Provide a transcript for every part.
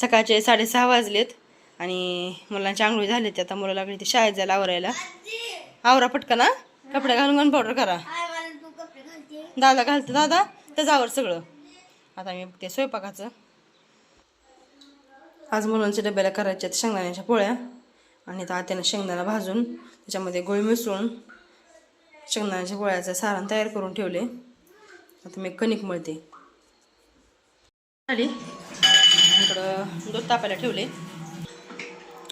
सकाळचे साडेसहा वाजलेत आणि मुलांची आंघोळी झाली आता मुलं लागली ते शाळेत जायला आवरायला. आवरा पटकन कपडे घालून घालून पावडर करा. दादा घालतो दादा. त्याचं आवर सगळं. आता मी ते स्वयंपाकाचं. आज मुलांच्या डब्याला करायच्या आहेत शेंगदाण्याच्या पोळ्या आणि आता आत्यानं शेंगदाणा भाजून त्याच्यामध्ये गोळी मिसळून शेंगदाण्याच्या पोळ्याचं सारण तयार करून ठेवले. आता मी कणिक मळते. झाली दूध तापायला ठेवले.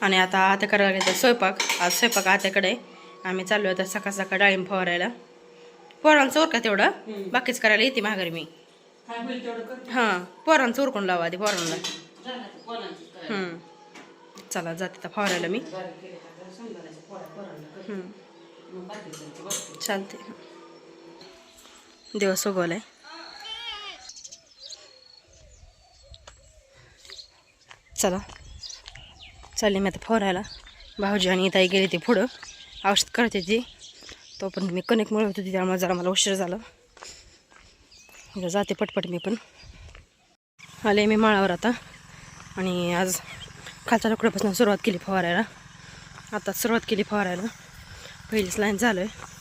आणि आता आता करायला घेते स्वयंपाक. आज स्वयंपाक आत्याकडे. आम्ही चाललो आता सकाळ सकाळ डाळिंब फवारायला. पोरांचं उरका तेवढं. बाकीच करायला येते माघारी मी. हां पोरांचं उरकून लावा आधी पोरांना. हम्म. चला जाते आता फवारायला मी. चालते. दिवस उगवलाय चला. चालले मी आता फवारायला भाऊजी आणि ताई गेली ती पुढं. औषध करते ती. तोपर्यंत मी कणिक मिळवत होती त्यामुळे जरा मला उशीर झाला. जाते पटपट मी पण. आले मी माळावर आता. आणि आज खालच्या लकड्यापासून सुरुवात केली फवारायला. आता सुरुवात केली फवारायला. पहिलीच लाईन झालं आहे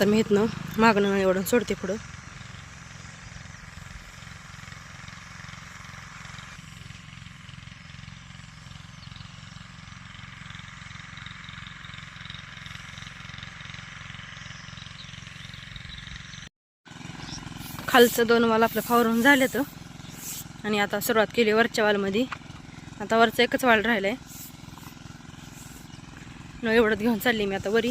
आता मी इथनं मागणं एवढं सोडते पुढं. खालचं दोन वाल आपलं फावरून झाले तर आणि आता सुरुवात केली वरच्या वालमध्ये. आता वरचं एकच वाल राहिलं आहे न एवढंच घेऊन चालली मी आता वरी.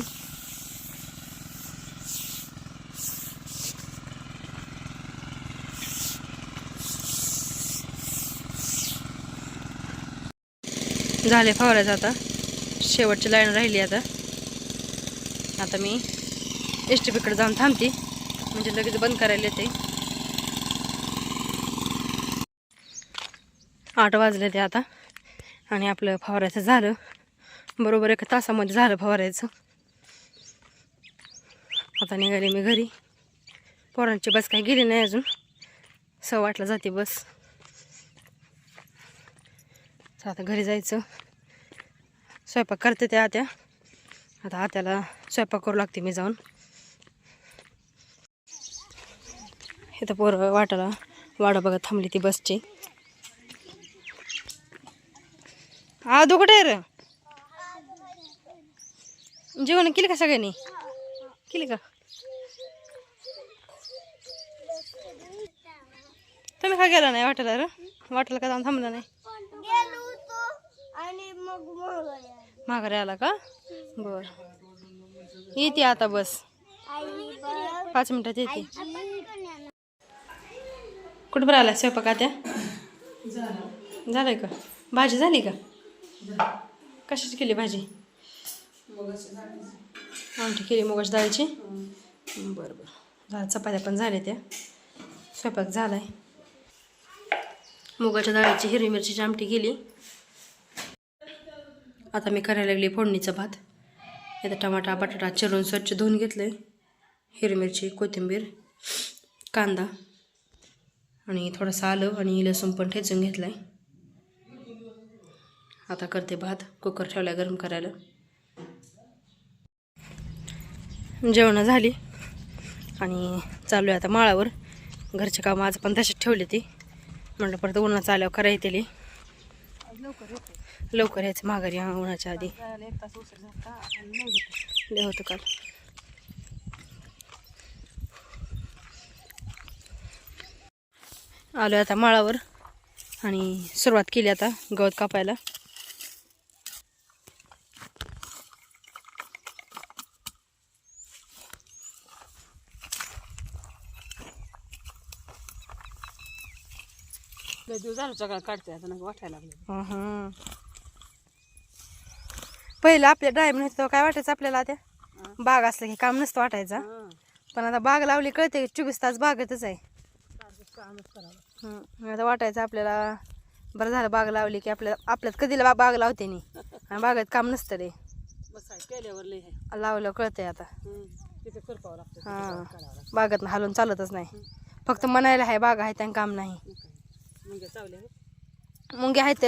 झाले फवारायचं आता. शेवटची लाईन राहिली आता. आता मी एस टी पीकडे जाऊन थांबते. म्हणजे लगेच बंद करायला येते. आठ वाजले ते आता. आणि आपलं फवारायचं झालं. बरोबर एका तासामध्ये झालं फवारायचं आता निघाले मी घरी. पोरांची बस काही गेली नाही अजून. सव्वा आठला जाते बस. तर आता घरी जायचं. स्वयंपाक करते त्या आत्या. आता आत्याला स्वयंपाक करू लागते मी जाऊन. इथं पोरं वाटाला वाडा बघा थांबली ती बसची हा दो कुठे आहे रे? जेवण केली का सगळ्यांनी? केली का? तुम्ही का गेला नाही वाटायला रे? वाटायला का जाऊन थांबला नाही? माघारी आलो. का? बर. येते आता बस. पाच मिनिटात येते. कुठं बरं आला स्वयंपाक आत्या झालंय का? भाजी झाली का? कशाची केली भाजी? आमटी केली मुगाची डाळीची. बरं बरं. झालं चपात्या पण झाल्या त्या. स्वयंपाक झालाय. मुगाच्या डाळीची हिरवी मिरचीची आमटी केली. आता मी करायला लागली फोडणीचा भात. आता टमाटा बटाटा चिरून स्वच्छ धुवून घेतले हिरवी मिरची कोथिंबीर कांदा आणि थोडंसं आलं आणि लसूण पण ठेचून घेतलं आहे आता करते भात कुकर ठेवला गरम करायला. जेवणं झाली आणि चालू आहे आता माळावर. घरचे काम आज पण तसेच ठेवले ती. म्हटलं परत उन्हाचा आल्यावर करायला येते. लवकर यायचं माघारी हा, उन्हाच्या आधी. लय होतं काल. आलो आता माळावर आणि सुरुवात केली आता गवत कापायला. झालं सगळं काढते आता नका वाटायला लागले. पहिलं आपल्या ड्राईव्ह नव्हतं काय वाटायचं आपल्याला त्या बाग असलं की काम नसतं वाटायचं. पण आता बाग लावली कळते चोवीस तास बागेतच आहे. हं. आता वाटायचं आपल्याला बरं झालं बाग लावली की आपल्या आपल्यात कधीला बाग लावते नी? आणि बागात काम नसतं रे. लावलं कळतंय आता. हां. बागात हालून चालतच नाही. फक्त म्हणायला आहे बाग आहे त्यांना काम नाही. मुंग्या आहेत?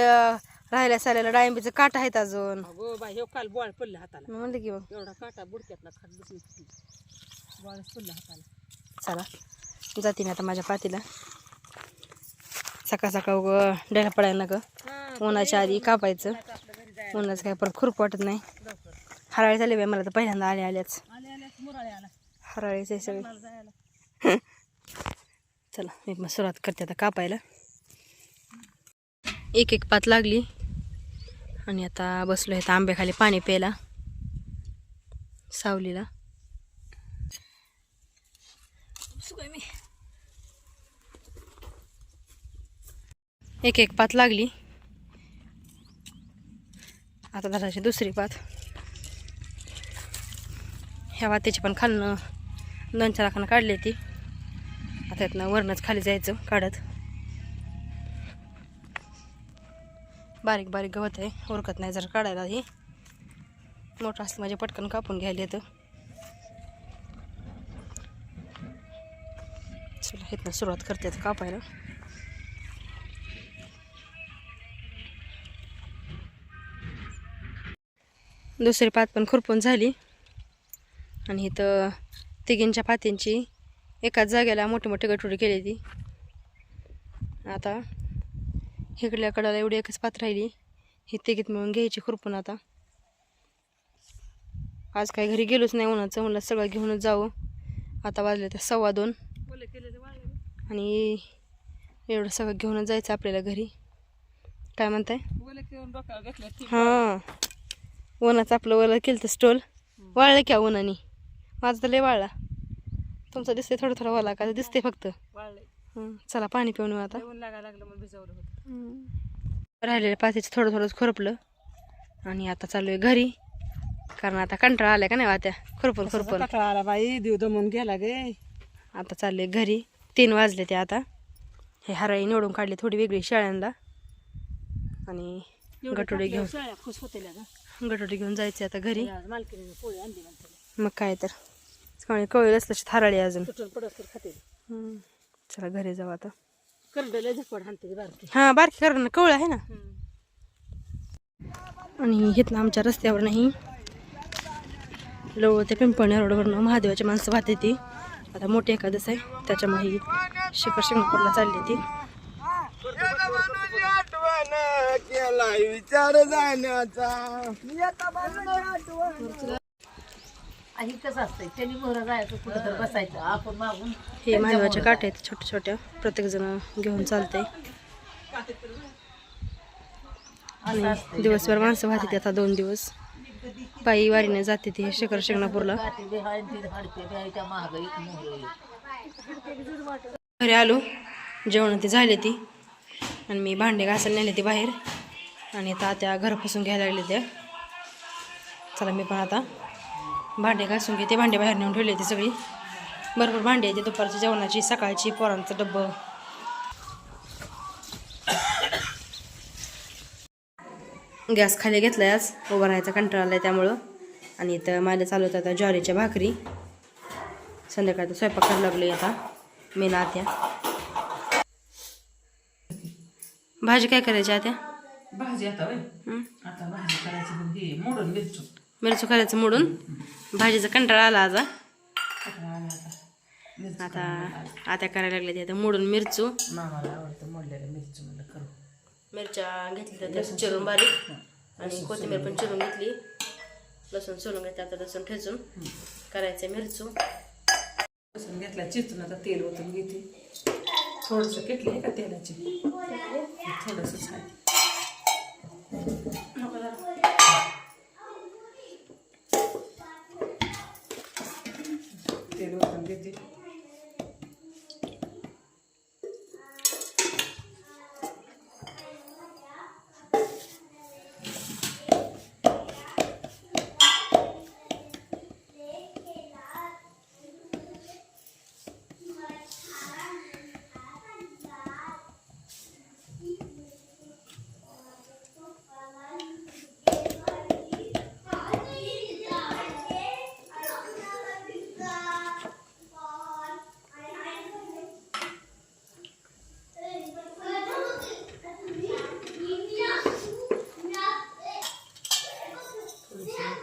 राहिल्या साल्याला डाळिंबीचं काट आहेत अजून. अगो बाय हे काल बॉळ पडलं हाताला. म्हणले की मग एवढा काटा बुडक्यातला खाट दिसून बॉळच पडलं हाताला. चला जाते मी आता माझ्या पातीला. सकाळ सकाळ उग डेला पडायला नका. उन्हाच्या आधी कापायचं. उन्हाचं काय परत खुरप वाटत नाही. हराळी झाले बाई मला तर पहिल्यांदा आले आल्याच. हराळीचे सगळे. चला मी मग सुरुवात करते आता कापायला. एक एक पात लागली. आणि आता बसलो आहे आंब्याखाली पाणी प्यायला सावलीला. मी. एक एक पात लागली. आता धराची दुसरी पात. ह्या वात्याची पण खालनं दोन चार काढली ती आता यातनं वरणच खाली जायचं काढत. बारीक बारीक गवत आहे उरकत नाही जर काढायला ही मोठं असलं म्हणजे पटकन कापून घ्यायला येतं. चला इथनं सुरुवात करते आता कापायला. दुसरी पात पण खुरपून झाली. आणि इथं तिघींच्या पात्यांची एकाच जागेला मोठी मोठी गटुडी केली ती. आता इकडल्या कडाला एवढी एकच पात राहिली. ही तिघीत मिळून घ्यायची खुरपून आता. आज काही घरी गेलोच नाही उन्हाचं म्हणलं सगळं घेऊनच जावं. आता वाजले तर सव्वा दोन. आणि एवढं सगळं घेऊनच जायचं आपल्याला घरी. काय म्हणताय? हां. उन्हाचं आपलं ओलं केलं तर स्टोल वाळलं क्या उन्हाने. माझं तर लय वाळला. तुमचं दिसते थोडं थोडं वाला का? दिसते फक्त. वाळले हं, चला पाणी पिऊन आता. लागायला लागलं मग भिजवलं होतं. राहिलेलं पातीचं थोडं थोडंच खुरपलं. आणि आता चालू आहे घरी. कारण आता कंटाळा आलाय का नाही वात्या? खुरपून खुरपून. कटाळा आला बाई? देव दमून गेला गे. आता चालले घरी. तीन वाजले ते आता. हे हराळी निवडून काढली थोडी वेगळी शाळ्यांना. आणि गटोडे घेऊन खुश होते गटोडे घेऊन जायचे आता घरी. मालकीने पोळी आणली म्हणते. मग काय तर. कवळी असल्याची हराळी अजून. तुटून खाते. चला घरी जाऊ आता. करडले झटपट हाणते बारकी. हां बारकी करा ना कवळ आहे ना? आणि इथनं आमच्या रस्त्यावर नाही. लवळ ते पिंपळण्या रोडवरनं महादेवाची माणसं वाहते ती. आता मोठी एकादस आहे त्याच्यामुळे ही शिखर शिंगणापूरला चालली ती. विचार जाण्याचा. आणि कसं असतंय. त्यांनी मोहरा जायचं कुठं तर बसायचं. आपण मागून हे महादेवाच्या काठ्या आहेत छोट्या छोट्या प्रत्येक जण घेऊन चालते आणि दिवसभर माणसं वाहते ती आता दोन दिवस. पायी वारीने जाते ती शिखर शिंगणापूरला. घरी आलो. जेवण ती झाली ती. आणि मी भांडे घासायला नेले ती बाहेर. आणि आता त्या घर पुसून घ्यायला लागले त्या चला मी पण आता भांडे घासून घेते भांडे बाहेर नेऊन ठेवले ती सगळी. भरपूर भांडी आहे ती दुपारच्या जेवणाची सकाळची पोरांचं डब्बं. गॅस खाली घेतलाय आज उभं राहायचा कंटाळा आलाय त्यामुळं. आणि इथं माझ्या चालू होतं आता ज्वारीच्या भाकरी. संध्याकाळचा स्वयंपाक करायला लागले आता मी ना आत्या. भाजी काय करायची आत्या? भाजी आता हं? भाजी करायची मिरचू. मिरचू करायचं मोडून? भाजीचा कंटाळा आला आज आता. आता आता करायला लागले ते आता मोडून मिरचू. मामाला आवडतं मोडलेलं मिरची म्हणलं करू. मिरच्या घेतल्या त्या चिरून बारीक. आणि कोथिंबीर पण चिरून घेतली. लसूण सोलून घेतलं आता लसूण ठेचून करायचं मिरचू. लसूण घेतला चिचून आता तेल ओतून घेते. थोडंसं किटली आहे का तेलाची? थोडंसंच आहे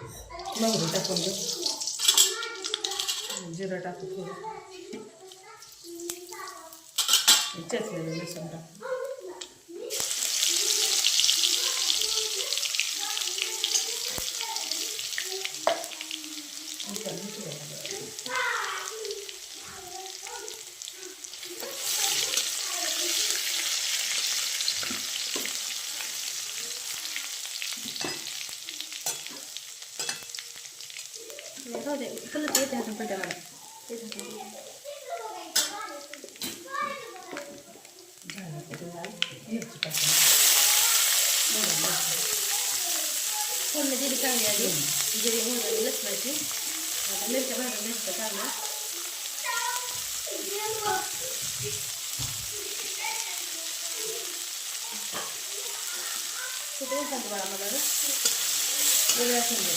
मोहरी टाकून देऊ जिरं टाकू थोडं. चेचलेलं लसूण टाकू कलर येते हातून पडते मला झालं की ते झालं. मिरची टाकून फोडणी दिली चांगली आधी जिरे मोहरी लसणाची आता मिरच्या भाजून घ्यायचं चांगलं कुठे सांगतो बाळा मला रे? वेगळ्या समजा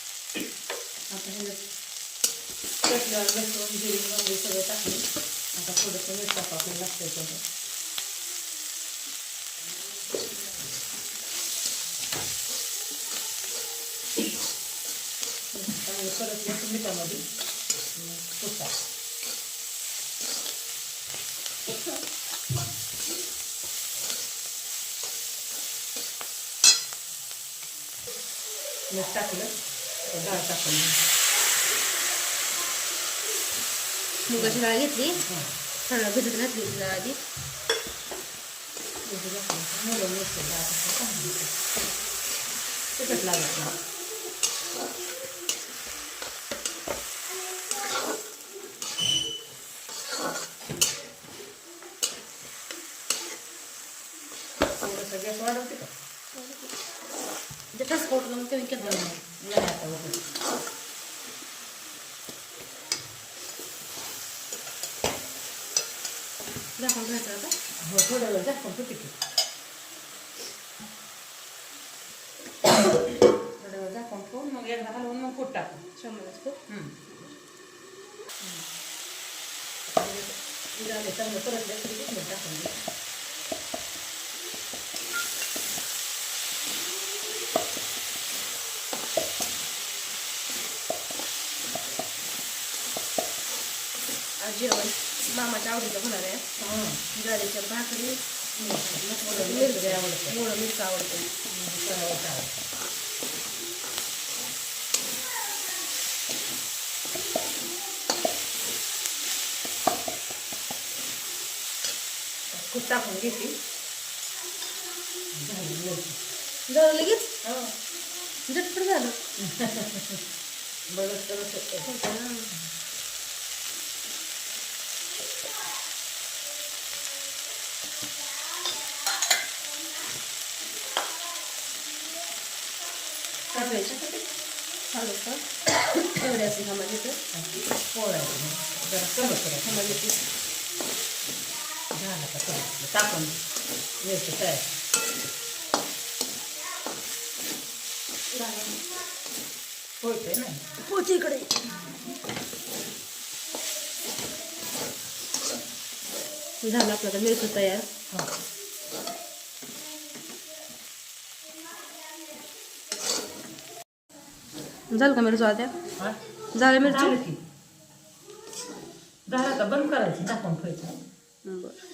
आता हे चटलं लसूण जिरे वगैरे सगळं टाकले आता थोडंसं मीठ टाकू आपल्याला लागतंय थोडं चांगलं परत लसूण मिठामध्ये पुसा मीठ टाकलं तर डाळ टाकून घेऊ. मुगाची डाळ घेतली हां थोडं भिजत घातली ती डाळ आधी मुलं मिरची तिखट लागत नाही थोडंसं गॅस वाढवते का ते ट्रान्सपोर्टला मग कमी केलं नाही आता वगैरे दाखवून घ्यायचं आता हो थोडा वेळ झाकून ठेवते की थोडा वेळ झाकून ठेवून मग एकदा हलवून मग कूट टाकू शंभरच खूप झाले चांगलं मामाच्या आवडीचं होणार आहे. हां ज्वारीच्या भाकरी मिरची आवडतं. मोळं मिरचं आवडते. कूट टाकून घेते. झाली जवळ लगेच? हो. झटपट झालं. बरं तर टाकायचं एवढे असे खामा देतं पोळायचं जरा कमी करायचं खामा देते झालं का कमी टाकून मिरची तयार होते नाही पोची इकडे झालं आपलं तर मिरचं तयार हो झालं का मिरचं आता झालं मिरची? झालं की. झालं का बंद करायचं टाकून ठेवायचं. बरं.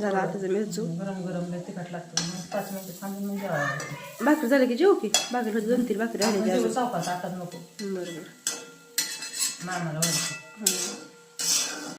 झालं आताचं मिरचू. गरम गरम लय तिखट लागतं. मग पाच मिनिटं थांबून मग जेवायला भाकरी झालं की जेऊ की? भाकरी होती दोन तीन भाकरी राहिली जेवू सावकाश आता नको. बरं बरं. मामाला वाढतं. हां